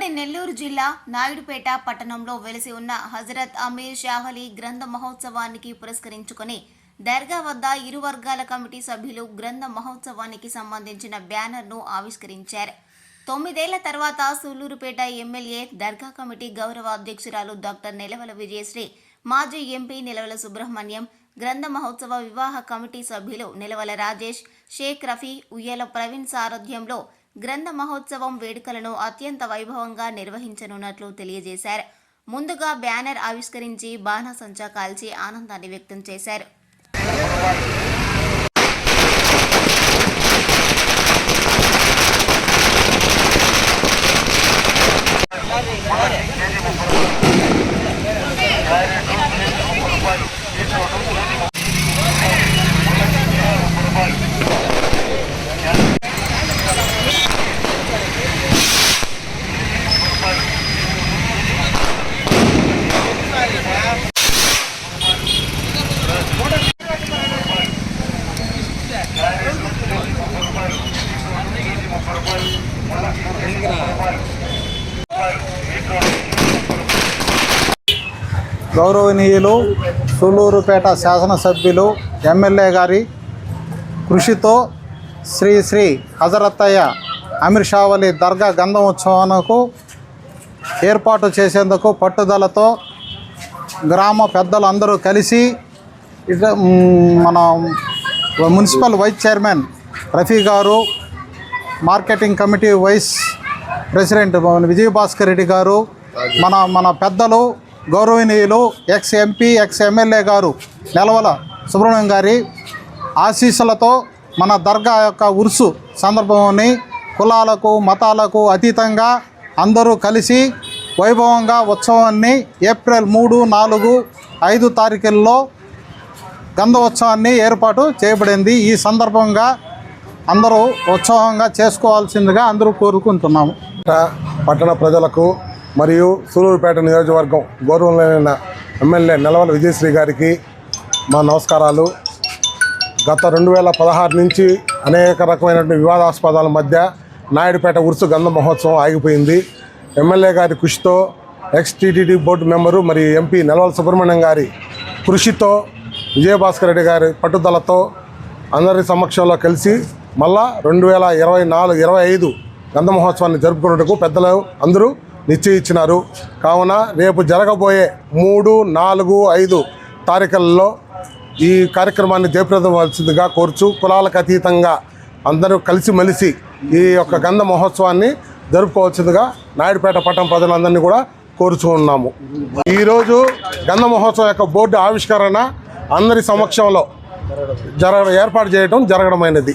నెల్లూరు జిల్లా నాయుడుపేట పట్టణంలో వెలిసి ఉన్న హజరత్ అమీర్ షాహలీ గ్రంథ మహోత్సవానికి పురస్కరించుకొని దర్గా వద్ద ఇరు వర్గాల కమిటీ సభ్యులు గ్రంథ మహోత్సవానికి సంబంధించిన బ్యానర్ను ఆవిష్కరించారు. తొమ్మిదేళ్ళ తర్వాత సూళ్ళూరుపేట ఎమ్మెల్యే దర్గా కమిటీ గౌరవ అధ్యక్షురాలు డాక్టర్ నిలవల విజయశ్రీ మాజీ ఎంపీ నిలవల సుబ్రహ్మణ్యం గ్రంథ మహోత్సవ వివాహ కమిటీ సభ్యులు నిలవల రాజేష్ షేక్ రఫీ ఉయ్యల ప్రవీణ్ సారథ్యంలో గ్రంథ మహోత్సవం వేడుకలను అత్యంత వైభవంగా నిర్వహించనున్నట్లు తెలియజేశారు. ముందుగా బ్యానర్ ఆవిష్కరించి బాణసంచా కాల్చి ఆనందాన్ని వ్యక్తం చేశారు. గౌరవనీయులు సూలూరుపేట శాసనసభ్యులు ఎమ్మెల్యే గారి కృషితో శ్రీ శ్రీ హజరత్తయ్య అమీర్షావలి దర్గా గంధం ఉత్సవానికి ఏర్పాటు చేసేందుకు పట్టుదలతో గ్రామ పెద్దలందరూ కలిసి మన మున్సిపల్ వైస్ చైర్మన్ రఫీ గారు marketing committee vice president Vijaya Bhaskar Reddy గారు మన మన పెద్దలు గౌరవనీయులు ఎక్స్ ఎంపీ ఎక్స్ ఎమ్మెల్యే గారు నెలవల సుబ్రహ్మణ్యం గారి ఆశీస్సులతో మన దర్గా యొక్క ఉరుసు సందర్భంని కులాలకు మతాలకు అతీతంగా అందరూ కలిసి వైభవంగా ఉత్సవాన్ని ఏప్రిల్ మూడు నాలుగు ఐదు తారీఖుల్లో గంధోత్సవాన్ని ఏర్పాటు చేయబడింది. ఈ సందర్భంగా అందరూ ఉత్సవంగా చేసుకోవాల్సిందిగా అందరూ కోరుకుంటున్నాము. పట్టణ ప్రజలకు మరియు సూలూరుపేట నియోజకవర్గం గౌరవమైన ఎమ్మెల్యే నెలవల విజయశ్రీ గారికి మా నమస్కారాలు. గత రెండు వేల పదహారు నుంచి అనేక రకమైనటువంటి వివాదాస్పదాల మధ్య నాయుడుపేట ఉరుసు గంధ మహోత్సవం ఆగిపోయింది. ఎమ్మెల్యే గారి కృషితో ఎక్స్టీటీడీ బోర్డు మెంబరు మరియు ఎంపీ నెలవల సుబ్రహ్మణ్యం గారి కృషితో విజయభాస్కర్ రెడ్డి గారి పట్టుదలతో అందరి సమక్షంలో కలిసి మళ్ళా రెండు వేల ఇరవై నాలుగు ఇరవై ఐదు గంధ మహోత్సవాన్ని జరుపుకున్నట్టుకు పెద్దలు అందరూ నిశ్చయించినారు. కావున రేపు జరగబోయే మూడు నాలుగు ఐదు తారీఖులలో ఈ కార్యక్రమాన్ని జయప్రదవలసిందిగా కోరుచు కులాలకు అతీతంగా అందరూ కలిసిమెలిసి ఈ యొక్క గంధ మహోత్సవాన్ని జరుపుకోవాల్సిందిగా నాయుడుపేట పట్టణ ప్రజలందరినీ కూడా కోరుచూ ఉన్నాము. ఈరోజు గంధ మహోత్సవం యొక్క బోర్డు ఆవిష్కరణ అందరి సమక్షంలో జరగ ఏర్పాటు చేయడం జరగడమైనది.